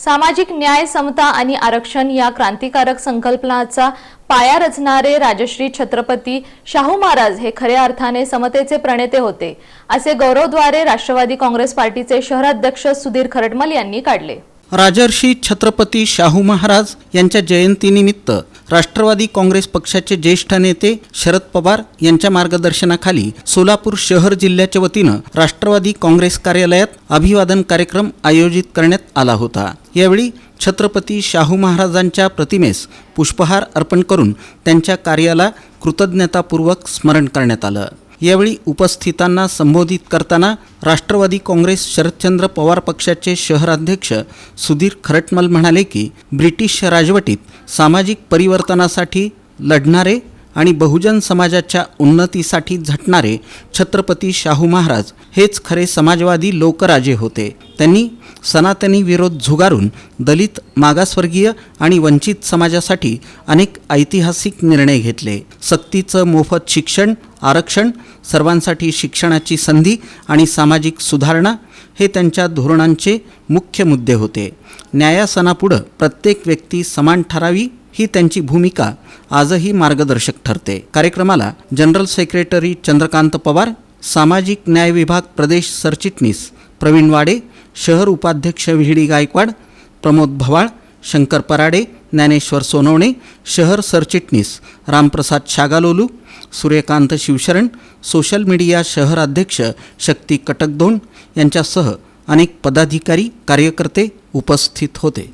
सामाजिक न्याय समता आणि आरक्षण या क्रांतिकारक संकल्पनाचा पाया रचणारे राजश्री छत्रपती शाहू महाराज हे खऱ्या अर्थाने समतेचे प्रणेते होते असे गौरवद्वारे राष्ट्रवादी काँग्रेस पार्टीचे शहराध्यक्ष सुधीर खरटमल यांनी काढले. राजर्षी छत्रपती शाहू महाराज यांच्या जयंतीनिमित्त राष्ट्रवादी काँग्रेस पक्षाचे ज्येष्ठ नेते शरद पवार यांच्या मार्गदर्शनाखाली सोलापूर शहर जिल्ह्याच्या वतीनं राष्ट्रवादी काँग्रेस कार्यालयात अभिवादन कार्यक्रम आयोजित करण्यात आला होता. यावेळी छत्रपती शाहू महाराजांच्या प्रतिमेस पुष्पहार अर्पण करून त्यांच्या कार्याला कृतज्ञतापूर्वक स्मरण करण्यात आलं. यावेळी उपस्थितांना संबोधित करताना राष्ट्रवादी काँग्रेस शरदचंद्र पवार पक्षाचे शहराध्यक्ष सुधीर खरटमल म्हणाले की ब्रिटिश राजवटीत सामाजिक परिवर्तनासाठी लढणारे आणि बहुजन समाजाच्या उन्नतीसाठी झटणारे छत्रपती शाहू महाराज हेच खरे समाजवादी लोकराजे होते. त्यांनी सनातनी विरोध झुगारून दलित मागासवर्गीय आणि वंचित समाजासाठी अनेक ऐतिहासिक निर्णय घेतले. सक्तीचं मोफत शिक्षण आरक्षण सर्वांसाठी शिक्षणाची संधी आणि सामाजिक सुधारणा हे त्यांच्या धोरणांचे मुख्य मुद्दे होते. न्यायासनापुढं प्रत्येक व्यक्ती समान ठरावी ही त्यांची भूमिका आजही मार्गदर्शक ठरते. कार्यक्रमाला जनरल सेक्रेटरी चंद्रकांत पवार सामाजिक न्याय विभाग प्रदेश सरचिटणीस प्रवीण वाडे शहर उपाध्यक्ष व्ही गायकवाड प्रमोद भवाळ शंकर पराडे ज्ञानेश्वर सोनवणे शहर सरचिटणीस रामप्रसाद शागालोलू सूर्यकांत शिवशरण सोशल मीडिया शहराध्यक्ष शक्ती कटकदोंड यांच्यासह अनेक पदाधिकारी कार्यकर्ते उपस्थित होते.